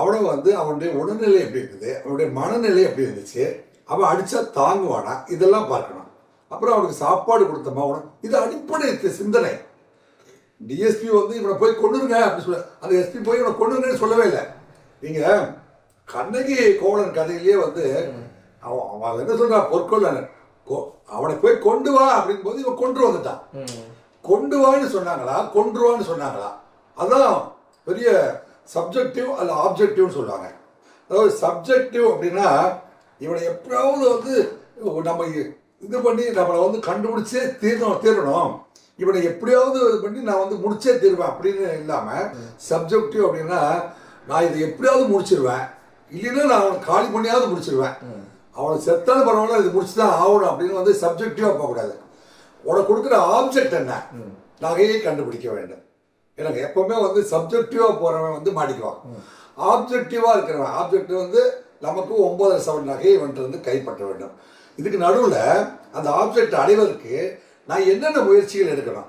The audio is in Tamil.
அவனை வந்து அவனுடைய உடல்நிலை எப்படி இருக்குது? அவனுடைய மனநிலை எப்படி இருந்துச்சு? அவன் அடிச்சா தாங்குவானா? இதெல்லாம் பார்க்கணும். அப்புறம் அவனுக்கு சாப்பாடு கொடுத்தோமா அவனுக்கு இது அடிப்படை சிந்தனை. டிஎஸ்பி வந்து இவனை போய் கொண்டுருங்க அப்படின்னு சொல்ல. அந்த எஸ்பி போய் இவனை கொண்டுருங்கன்னு சொல்லவே இல்லை. நீங்க கண்ணகி கோவலன் கதையிலேயே வந்து அவன் அவன் என்ன சொல்றான் பொற்கொள்ளன் அவனை போய் கொண்டு வா அப்படின் போது இவன் கொண்டு வந்துட்டான். கொண்டு வான்னு சொன்னாங்களா? கொன்றுவான்னு சொன்னாங்களா? அதான் பெரிய சப்ஜெக்டிவ் அல்ல ஆப்ஜெக்டிவ்னு சொல்லுவாங்க அதாவது சப்ஜெக்டிவ் அப்படின்னா இவனை எப்படியாவது வந்து நம்ம இது பண்ணி நம்மளை வந்து கண்டுபிடிச்சே தீரணும் தீரணும். இவனை எப்படியாவது இது பண்ணி நான் வந்து முடிச்சே தீருவேன் அப்படின்னு இல்லாமல் சப்ஜெக்டிவ் அப்படின்னா நான் இதை எப்படியாவது முடிச்சிருவேன். இல்லைன்னா நான் காலி பண்ணியாவது முடிச்சிருவேன். அவனை செத்தாலும் பரவாயில்ல இது முடிச்சு தான் ஆகணும் அப்படின்னு வந்து சப்ஜெக்டிவாக போகக்கூடாது. உனக்கு கொடுக்குற ஆப்ஜெக்ட் என்ன? நகையை கண்டுபிடிக்க வேண்டும். எனக்கு எப்பவுமே வந்து சப்ஜெக்டிவாக போகிறவன் வந்து மாட்டிக்குவான். ஆப்ஜெக்டிவாக இருக்கிறவன். ஆப்ஜெக்ட் வந்து நமக்கு ஒன்பதரை செவன் நகையை இவன்ட்டு வந்து கைப்பற்ற வேண்டும். இதுக்கு நடுவில் அந்த ஆப்ஜெக்ட் அடைவதற்கு நான் என்னென்ன முயற்சிகள் எடுக்கணும்?